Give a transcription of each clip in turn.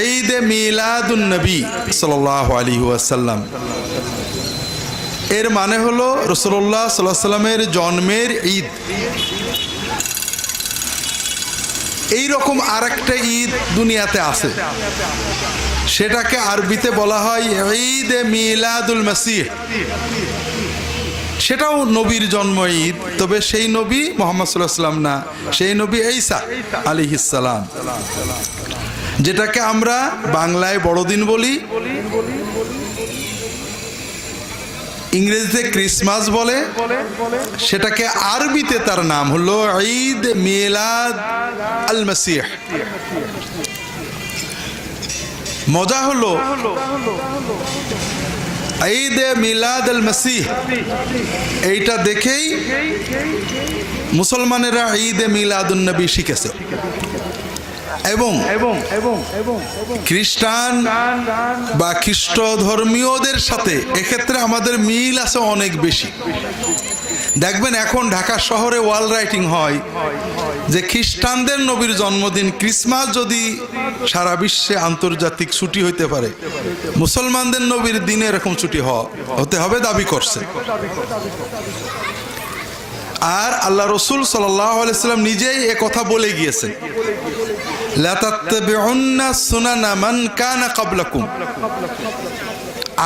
ঈদ মিলাদুন নবী সাল্লাহ আলী ওয়াসাল্লাম। এর মানে হলো রসুল্লাহ সাল্লাহ সাল্লামের জন্মের ঈদ। এই রকম আর একটা ঈদ দুনিয়াতে আছে। সেটাকে আরবিতে বলা হয় ঈদ এ মিলাদুল মাসিহ। সেটাও নবীর জন্ম ঈদ, তবে সেই নবী মোহাম্মদ সাল্লাহ সাল্লাম না, সেই নবী ঈসা আলিহিসাল্লাম যেটাকে আমরা বাংলায় বড়দিন বলি। ইংরেজিতে ক্রিসমাস বলে। সেটাকে আরবিতে তার নাম হলো ঈদ মিলাদ আল মাসিহ। মজা হলো ঈদ মিলাদ আল মাসিহ। এইটা দেখেই মুসলমানেরা ঈদ মিলাদুন নবী শিখেছে। এবং খ্রিস্টান বা খ্রিস্ট ধর্মীয়দের সাথে এক্ষেত্রে আমাদের মিল আছে অনেক বেশি। দেখবেন এখন ঢাকা শহরে ওয়াল রাইটিং হয় যে খ্রিস্টানদের নবীর জন্মদিন ক্রিসমাস যদি সারা বিশ্বে আন্তর্জাতিক ছুটি হইতে পারে মুসলমানদের নবীর দিনে এরকম ছুটি হতে হবে দাবি করছে। আর আল্লাহ রসুল সাল্লাম নিজেই এ কথা বলে গিয়েছেন লাতাত্তাবিউন্না সুনানা মান কানা ক্বাবলাকুম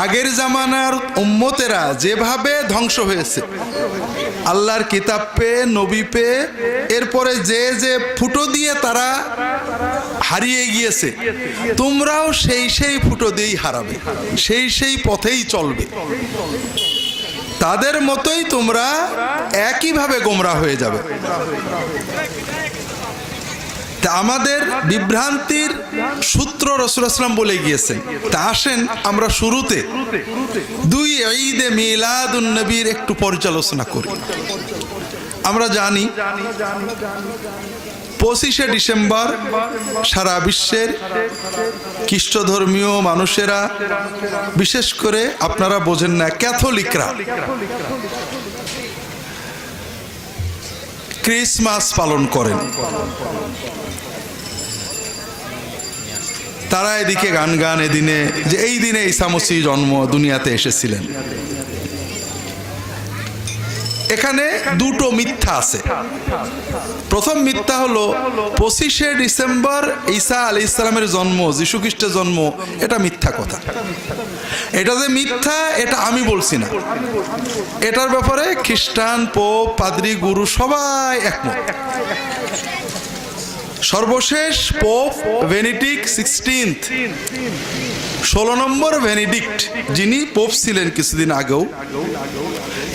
আগের জামানার উম্মতেরা যেভাবে ধ্বংস হয়েছে, আল্লাহর কিতাব পেয়ে, নবী পেয়ে, এরপরে যে যে ফুটো দিয়ে তারা হারিয়ে গিয়েছে, তোমরাও সেই সেই ফুটো দিয়েই হারাবে, সেই সেই পথেই চলবে। তাদের মতোই তোমরা একইভাবে গোমরা হয়ে যাবে। তা আমাদের বিভ্রান্তির সূত্র রসুলাম বলে গিয়েছেন। তা আসেন আমরা শুরুতে দুই ঈদে মিলাদুন নবীর একটু পর্যালোচনা করি। আমরা জানি, পঁচিশে ডিসেম্বর সারা বিশ্বের খ্রিস্টধর্মীয় মানুষেরা, বিশেষ করে আপনারা বোঝেন না, ক্যাথলিকরা। ক্রিসমাস পালন করেন। তারা এদিকে গান গান এদিনে যে এই দিনে ইসামসি জন্ম দুনিয়াতে এসেছিলেন। এখানে দুটো মিথ্যা আছে। প্রথম মিথ্যা হলো পঁচিশে ডিসেম্বর ঈসা আলি ইসলামের জন্ম যীশু খ্রিস্টের জন্ম, এটা মিথ্যা কথা। এটা যে মিথ্যা, এটা আমি বলছি না। এটার ব্যাপারে খ্রিস্টান, পোপ, পাদ্রি, গুরু সবাই একমত। সর্বশেষ পোপ ভেনিটিক সিক্সটিন্থ। ষোলো নম্বর ভেনিডিক্ট, যিনি পোপ ছিলেন কিছুদিন আগেও।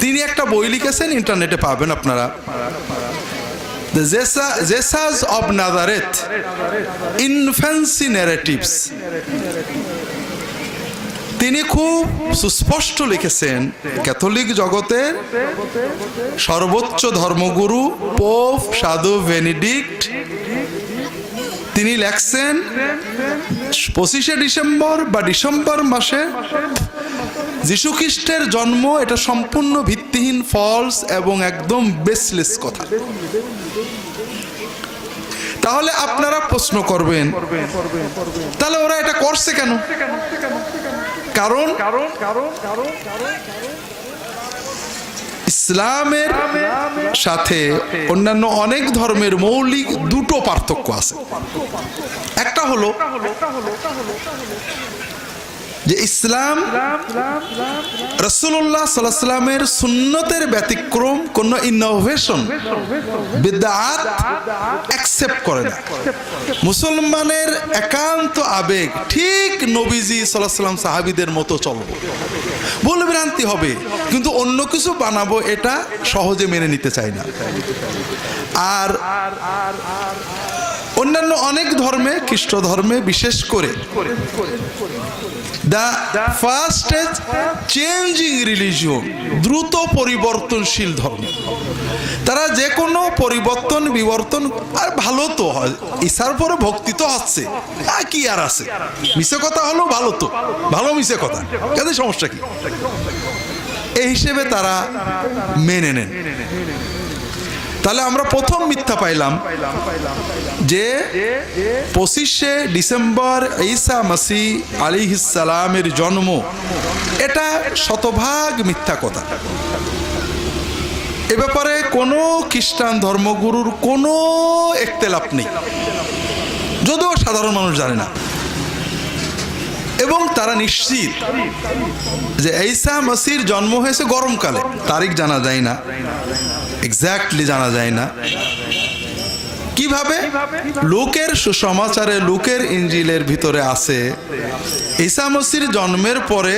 তিনি একটা বই লিখেছেন, ইন্টারনেটে পাবেন আপনারা। Jesus of Nazareth infancy narratives তিনি খুব সুস্পষ্ট লিখেছেন, ক্যাথলিক জগতের সর্বোচ্চ ধর্মগুরু পোপ সাধু ভেনিডিক্ট তিনি লেখছেন, পঁচিশে ডিসেম্বর বা ডিসেম্বর মাসে যীশু খ্রিস্টের জন্ম এটা সম্পূর্ণ ভিত্তিহীন ফলস এবং একদম বেসলেস কথা। তাহলে আপনারা প্রশ্ন করবেন, তাহলে ওরা এটা করছে কেন? কারণ কারণ কারণ কারণ কারণ ইসলামের সাথে অন্যান্য অনেক ধর্মের মৌলিক দুটো পার্থক্য আছে। একটা হলো যে ইসলাম রসুল্লাহ সাল্লামের সুন্নতের ব্যতিক্রম, কোনো ইনোভেশন বিদ্যাত অ্যাকসেপ্ট করে না। মুসলমানের একান্ত আবেগ ঠিক নবীজি সাল্লাহ সাল্লাম সাহাবিদের মতো চলবো। ভুল ভ্রান্তি হবে। কিন্তু অন্য কিছু বানাবো এটা সহজে মেনে নিতে চাই না। আর অন্যান্য অনেক ধর্মে, খ্রিস্ট ধর্মে বিশেষ করে। দ্য ফার্স্ট চেঞ্জিং রিলিজিয়ন দ্রুত পরিবর্তনশীল ধর্ম। তারা যে কোনো পরিবর্তন, বিবর্তন, আর ভালো তো হয়। ঈশার পরে ভক্তি তো হচ্ছে। আর কি আর আছে? মিশে কথা হলো ভালো তো। ভালো মিশে কথা। কাজে সমস্যা কি? এই হিসেবে তারা মেনে নেন। তাহলে আমরা প্রথম মিথ্যা পাইলাম যে পঁচিশে ডিসেম্বর ঈসা মাসি আলী সালামের জন্ম। এটা শতভাগ মিথ্যা কথা। এ ব্যাপারে কোনো খ্রিস্টান ধর্মগুরুর কোনো একতেলাপ নেই। যদিও সাধারণ মানুষ জানে না। এবং তারা নিশ্চিত যে ঈসা মাসির জন্ম হয়েছে গরমকালে। তারিখ জানা যায় না। এক্স্যাক্টলি জানা যায় না। কীভাবে? লোকের সুসমাচারে, লোকের ইঞ্জিলের ভিতরে আছে, ঈসা মসির জন্মের পরে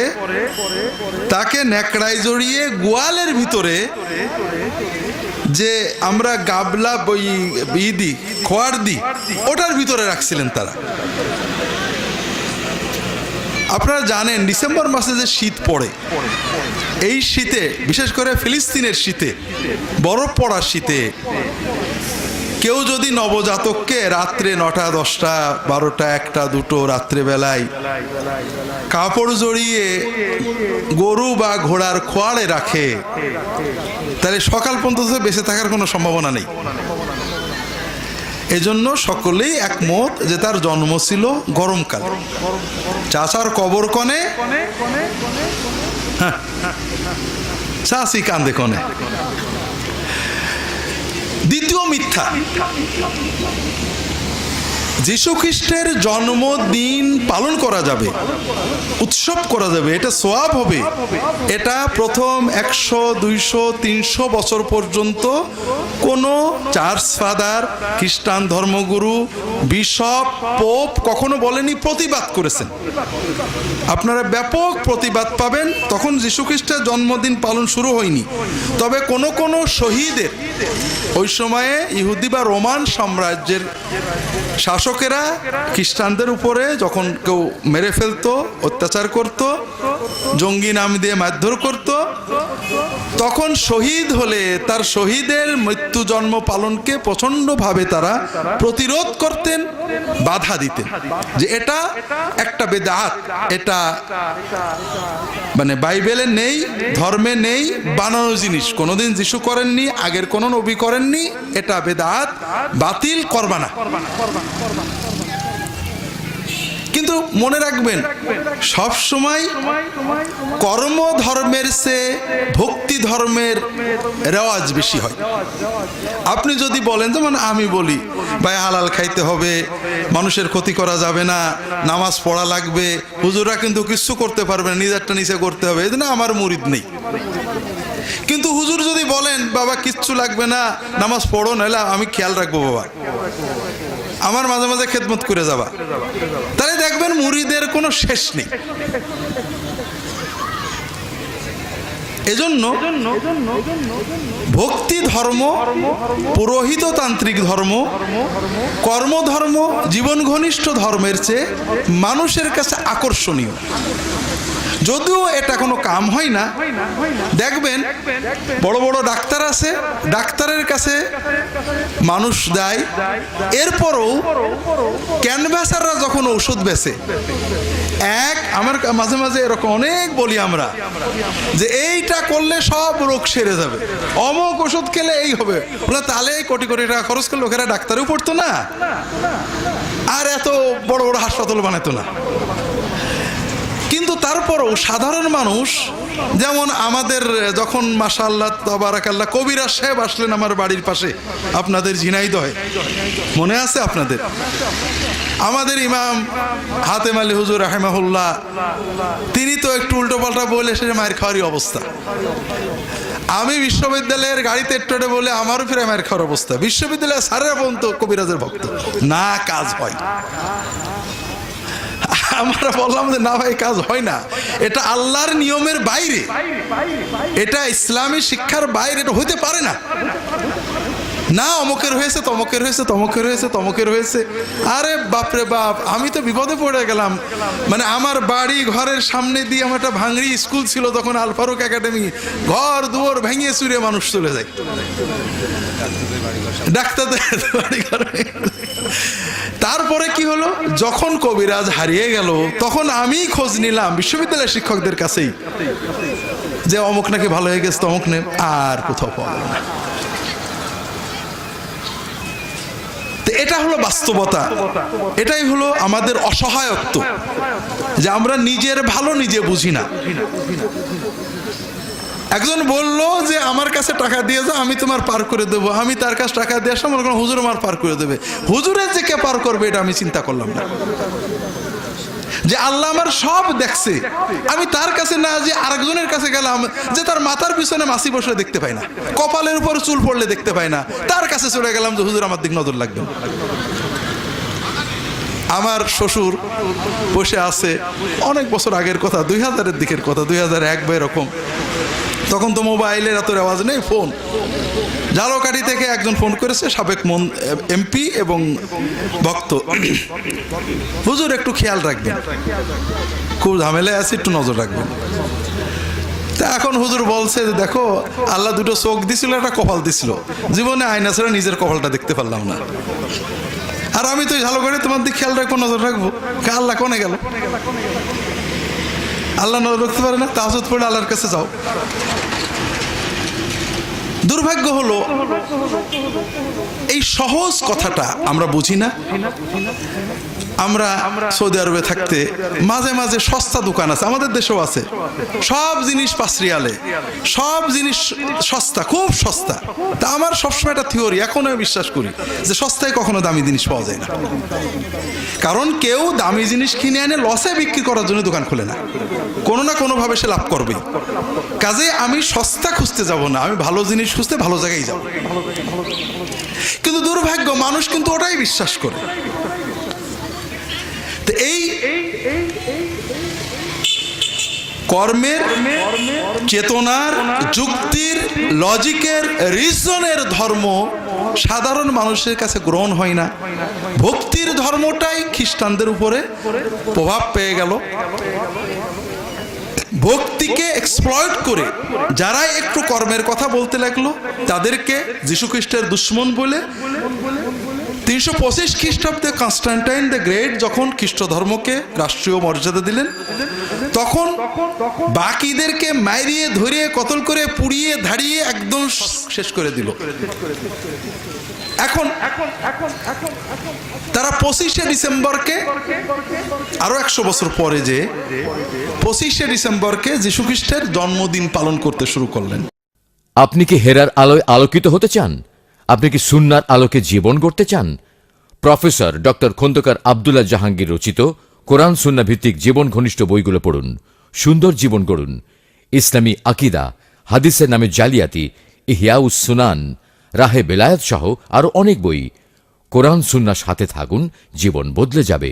তাকে নেকড়ায় জড়িয়ে গোয়ালের ভিতরে যে আমরা গাবলা বই ই দি খোয়ার দি, ওটার ভিতরে রাখছিলেন তারা। আপনারা জানেন, ডিসেম্বর মাসে যে শীত পড়ে এই শীতে, বিশেষ করে ফিলিস্তিনের শীতে, বরফ পড়ার শীতে, কেউ যদি নবজাতককে রাত্রে নটা, দশটা, বারোটা, একটা, দুটো, রাত্রেবেলায় কাপড় জড়িয়ে গরু বা ঘোড়ার খোয়াড়ে রাখে, তাহলে সকাল পর্যন্ত বেঁচে থাকার কোনো সম্ভাবনা নেই। এজন্য সকলেই একমত যে তার জন্ম ছিল গরমকাল। চাচার কবর কনে হ্যাঁ, চাচি কান্দে কনে। দ্বিতীয় মিথ্যা। খ্রিস্টের জন্মদিন পালন করা যাবে, উৎসব করা যাবে, এটা সোয়াব হবে। এটা প্রথম একশো, দুইশো, তিনশো বছর পর্যন্ত কোনো চার্চ ফাদার, খ্রিস্টান ধর্মগুরু, বিশপ, পোপ কখনো বলেনি প্রতিবাদ করেছেন। আপনারা ব্যাপক প্রতিবাদ পাবেন। তখন যীশু খ্রিস্টের জন্মদিন পালন শুরু হয়নি। তবে কোনো কোনো শহীদের ওই সময়ে ইহুদি বা রোমান সাম্রাজ্যের শাসকেরা খ্রিস্টানদের উপরে যখন কেউ মেরে ফেলতো, অত্যাচার করত, জঙ্গি নাম দিয়ে মারধর করত তখন শহীদ হলে তার শহীদের মৃত্যু জন্ম পালনকে প্রচণ্ডভাবে তারা প্রতিরোধ করতেন, বাধা দিতেন। যে এটা একটা বেদাত, এটা মানে বাইবেলে নেই, ধর্মে নেই, বানানো জিনিস। কোনোদিন যিশু করেননি, আগের কোনো নবী করেননি, এটা বেদাত, বাতিল করবা না। কিন্তু মনে রাখবেন, সব সময় কর্ম ধর্মের সে ভক্তি ধর্মের রেওয়াজ বেশি হয়। আপনি যদি বলেন, যেমন আমি বলি, ভাই, হালাল খাইতে হবে, মানুষের ক্ষতি করা যাবে না, নামাজ পড়া লাগবে হুজুরা কিন্তু কিচ্ছু করতে পারবে না, নিজেরটা নিচে করতে হবে। এই আমার মুরিদ নেই। কিন্তু হুজুর যদি বলেন, বাবা, কিচ্ছু লাগবে না, নামাজ পড়ো, নাহলে আমি খেয়াল রাখব, বাবা। আমার মাঝে মাঝে খেদমত করে যাবা। তাহলে দেখবেন মুড়িদের কোনো শেষ নেই। এজন্য ভক্তি ধর্ম, পুরোহিত তান্ত্রিক ধর্ম, কর্মধর্ম জীবন ঘনিষ্ঠ ধর্মের চেয়ে মানুষের কাছে আকর্ষণীয়। যদিও এটা কোনো কাম হয় না। দেখবেন, বড় বড় ডাক্তার আছে, ডাক্তারের কাছে মানুষ দেয় এরপরও ক্যানভাসাররা যখন ওষুধ বেচে এক, আমার মাঝে মাঝে এরকম অনেক বলি আমরা, যে এইটা করলে সব রোগ সেরে যাবে। অমক ওষুধ খেলে এই হবে। তাহলে কোটি কোটি টাকা খরচ করলে লোকেরা ডাক্তারেও পড়তো না। আর এত বড় বড় হাসপাতাল বানাতো না। তারপরও সাধারণ মানুষ, যেমন আমাদের যখন মাশাল্লাহ তাবারাকাল্লাহ, কবিরা সাহেব আসলেন আমার বাড়ির পাশে, আপনাদের ঝিনাইদহে মনে আছে আপনাদের? আমাদের ইমাম হাতেম আলী হুজুর রাহেমাহুল্লাহ, তিনি তো একটু উল্টো পাল্টা বলে সে মায়ের খাওয়ারই অবস্থা। আমি বিশ্ববিদ্যালয়ের গাড়িতে টোটে বলে আমারও ফিরে মায়ের খাওয়ার অবস্থা। বিশ্ববিদ্যালয়ের স্যারেরা পর্যন্ত কবিরাজের ভক্ত। না কাজ হয়। আমরা বললাম যে না ভাই কাজ হয় না। এটা আল্লাহর নিয়মের বাইরে। এটা ইসলামী শিক্ষার বাইরে এটা হইতে পারে না। না, অমকের হয়েছে, তমকের হয়েছে তমকের হয়েছে তমকের হয়েছে। আরে বাপরে বাপ, আমি তো বিপদে পড়ে গেলাম। মানে আমার বাড়ি ঘরের সামনে দিয়ে আমার একটা ভাঙড়ি স্কুল ছিল, তখন আল ফারুক একাডেমি, ঘর, দুয়ার ভেঙে চুরে মানুষ চলে যায়। ডাক্তারদের বাড়ি তারপরে কি হলো? যখন কবিরাজ হারিয়ে গেল, তখন আমি খোঁজ নিলাম বিশ্ববিদ্যালয়ের শিক্ষকদের কাছেই, যে অমুক নাকি ভালো হয়ে গেছে, তমুক নে, আর কোথাও পাওয়া না। হলো বাস্তবতা। এটাই হলো আমাদের অসহায়ত্ব। যে আমরা নিজের ভালো নিজে বুঝি না। একজন বলল যে, আমার কাছে টাকা দিয়ে যাও, আমি তোমার পার করে দেবো। আমি তার কাছে টাকা দিয়ে আসলাম হুজুর আমার পার করে দেবে। হুজুরের যে কে পার করবে, এটা আমি চিন্তা করলাম না। যে আল্লাহ আমার সব দেখছে। আমি তার কাছে না যে আরেকজনের কাছে গেলাম, যে তার মাথার পিছনে মাসি বসে দেখতে পাই না, কপালের উপর চুল পড়লে দেখতে পাই না, তার কাছে চলে গেলাম যে, হুজুর, আমার দিক নজর লাগবে আমার শ্বশুর বসে আছে, অনেক বছর আগের কথা, দুই হাজারের দিকের কথা, দুই হাজার এক বা এরকম। তখন তো মোবাইলের এত রেওয়াজ নেই, ফোন। ঝালকাঠি থেকে একজন ফোন করেছে, সাবেক মন এমপি এবং ভক্ত। হুজুর, একটু খেয়াল রাখবেন। খুব ঝামেলায় আছে, একটু নজর রাখবেন। তা এখন হুজুর বলছে যে, দেখো, আল্লাহ দুটো চোখ দিছিল, একটা কপাল দিছিল। জীবনে আয়না ছাড়া নিজের কপালটা দেখতে পারলাম না। আর আমি তো করে তোমার দিকে খেয়াল রাখব, নজর রাখব। আল্লাহ কনে গেল? আল্লাহ রাখতে পারে না তাজত পড়ে আল্লাহর কাছে যাও। দুর্ভাগ্য হলো, এই সহজ কথাটা আমরা বুঝি না। আমরা সৌদি আরবে থাকতে মাঝে মাঝে সস্তা দোকান আছে, আমাদের দেশেও আছে। সব জিনিস পাঁচ রিয়ালে, সব জিনিস সস্তা, খুব সস্তা। তা আমার সবসময় একটা থিওরি, এখনও আমি বিশ্বাস করি যে সস্তায় কখনো দামি জিনিস পাওয়া যায় না। কারণ কেউ দামি জিনিস কিনে এনে লসে বিক্রি করার জন্য দোকান খোলে না। কোনো না কোনোভাবে সে লাভ করবেই। কাজে আমি সস্তা খুঁজতে যাব না, আমি ভালো জিনিস খুঁজতে ভালো জায়গায় যাব কিন্তু দুর্ভাগ্য, মানুষ কিন্তু ওটাই বিশ্বাস করে। তো এই কর্মের চেতনার, যুক্তির, লজিকের রিজনের ধর্ম সাধারণ মানুষের কাছে গ্রহণ হয় না। ভক্তির ধর্মটাই খ্রিস্টানদের উপরে প্রভাব পেয়ে গেল। ভক্তিকে এক্সপ্লয়েট করে যারা একটু কর্মের কথা বলতে লাগল, তাদেরকে যীশুখ্রিস্টের দুশ্মন বলে তিনশো পঁচিশ খ্রিস্টাব্দে কনস্টান্টাইন দ্য গ্রেট যখন খ্রিস্ট ধর্মকে রাষ্ট্রীয় মর্যাদা দিলেন, তখন বাকিদেরকে মারিয়ে, ধরিয়ে, কতল করে, পুড়িয়ে, ধাড়িয়ে একদম শেষ করে দিল। এখন তারা পঁচিশে ডিসেম্বরকে আরও একশো বছর পরে যে পঁচিশে ডিসেম্বরকে যীশুখ্রিস্টের জন্মদিন পালন করতে শুরু করলেন। আপনি কি হেরার আলোয় আলোকিত হতে চান? আপনি কি সুন্নার আলোকে জীবন গড়তে চান? প্রফেসর ডক্টর খন্দকার আবদুল্লাহ জাহাঙ্গীর রচিত কোরআন সুন্না ভিত্তিক জীবন ঘনিষ্ঠ বইগুলো পড়ুন, সুন্দর জীবন গড়ুন। ইসলামী আকিদা, হাদিসের নামে জালিয়াতি, ইহিয়াউস সুনান। রাহে বেলায়াত সহ আরও অনেক বই। কোরআন সুন্নার সাথে থাকুন জীবন বদলে যাবে।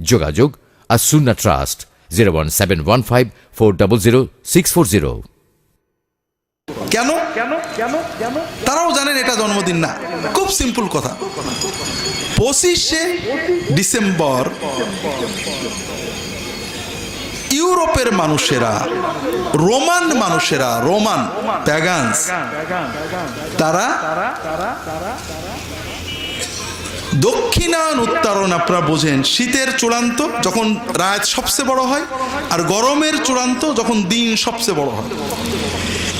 যোগাযোগ আর Sunnah trust zero one seven one five four double zero six four zero. কেন? কেন? কেন? কেন? তারাও জানেন এটা জন্মদিন না। খুব সিম্পল কথা। পঁচিশে ডিসেম্বর ইউরোপের মানুষেরা, রোমান মানুষেরা, রোমান, প্যাগান্স, তারা দক্ষিণায়ন উত্তরণ আপনারা বোঝেন, শীতের চূড়ান্ত যখন রাত সবচেয়ে বড় হয় আর গরমের চূড়ান্ত যখন দিন সবচেয়ে বড় হয়।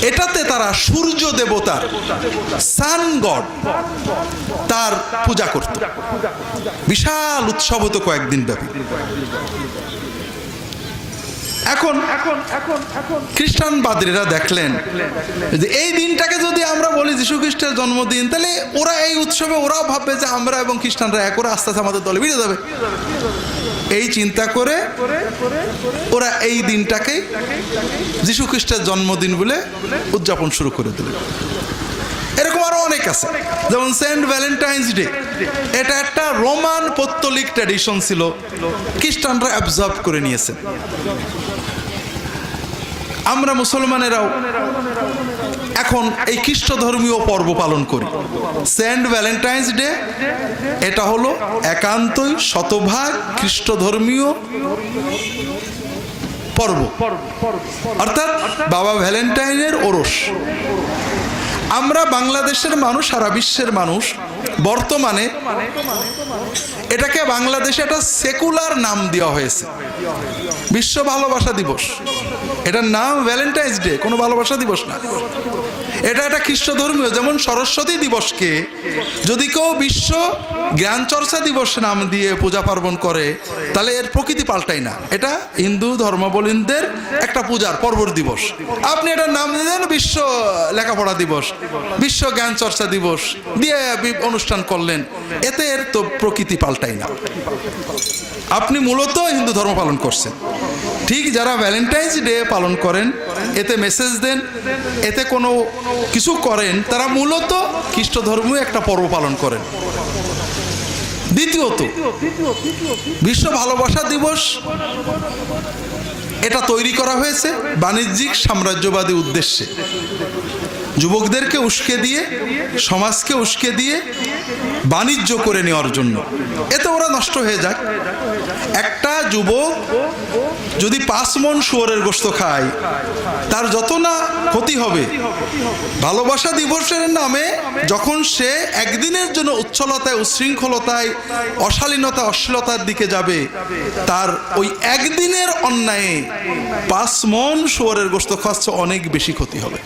এটাতে তারা সূর্য দেবতার সান গড তার পূজা করত। বিশাল উৎসব হতো কয়েকদিন ব্যাপী। এখন এখন এখন এখন। খ্রিস্টান বাদীরা দেখলেন যে এই দিনটাকে যদি আমরা বলি যীশু খ্রিস্টের জন্মদিন তাহলে ওরা এই উৎসবে ওরাও ভাববে যে আমরা এবং খ্রিস্টানরা এক ওরা আস্তে আস্তে আমাদের দলে বেরিয়ে যাবে। এই চিন্তা করে ওরা এই দিনটাকেই যীশু খ্রিস্টের জন্মদিন বলে উদযাপন শুরু করে দিল। এরকম আরও অনেক আছে। যেমন সেন্ট ভ্যালেন্টাইন্স ডে এটা একটা রোমান পত্তলিক ট্র্যাডিশন ছিল। খ্রিস্টানরা অ্যাবজর্ব করে নিয়েছে। আমরা মুসলমানেরাও এখন এই খ্রিস্ট ধর্মীয় পর্ব পালন করি। সেন্ট ভ্যালেন্টাইন্স ডে, এটা হলো একান্তই শতভাগ খ্রিস্ট ধর্মীয় পর্ব। অর্থাৎ বাবা ভ্যালেন্টাইনের ওরস। আমরা বাংলাদেশের মানুষ, সারা বিশ্বের মানুষ, বর্তমানে এটাকে বাংলাদেশে একটা সেকুলার নাম দেওয়া হয়েছে। বিশ্ব ভালোবাসা দিবস। এটার নাম ভ্যালেন্টাইন্স ডে, কোনো ভালোবাসা দিবস না। এটা একটা খ্রিস্ট ধর্মীয়, যেমন সরস্বতী দিবসকে যদি কেউ বিশ্ব জ্ঞান চর্চা দিবস নাম দিয়ে পূজা পার্বণ করে, তাহলে এর প্রকৃতি পাল্টাই না। এটা হিন্দু ধর্মাবলম্বীদের একটা পূজার পর্বর দিবস। আপনি এটার নাম দিলেন বিশ্ব লেখাপড়া দিবস, বিশ্ব জ্ঞান চর্চা দিবস দিয়ে অনুষ্ঠান করলেন। এতে এর তো প্রকৃতি পাল্টাই না। আপনি মূলত হিন্দু ধর্ম পালন করছেন। ঠিক যারা ভ্যালেন্টাইন্স ডে পালন করেন, এতে মেসেজ দেন, এতে কোনো কিছু করেন, তারা মূলত খ্রিস্ট ধর্মীয় একটা পর্ব পালন করেন। দ্বিতীয়ত, বিশ্ব ভালোবাসা দিবস, এটা তৈরি করা হয়েছে বাণিজ্যিক সাম্রাজ্যবাদী উদ্দেশ্যে। যুবকদেরকে উস্কে দিয়ে, সমাজকে উস্কে দিয়ে বাণিজ্য করে নেওয়ার জন্য। এতে ওরা নষ্ট হয়ে যাক। একটা যুবক যদি পাঁচ মন শুয়োরের গোস্ত খায়, তার যত না ক্ষতি হবে, ভালোবাসা দিবসের নামে যখন সে একদিনের জন্য উচ্ছলতায় উচ্ছৃঙ্খলতায় অশালীনতা অশ্লীলতার দিকে যাবে, তার ওই একদিনের অন্যায়ে পাঁচ মন শুয়োরের গোস্ত খাচ্ছে অনেক বেশি ক্ষতি হবে।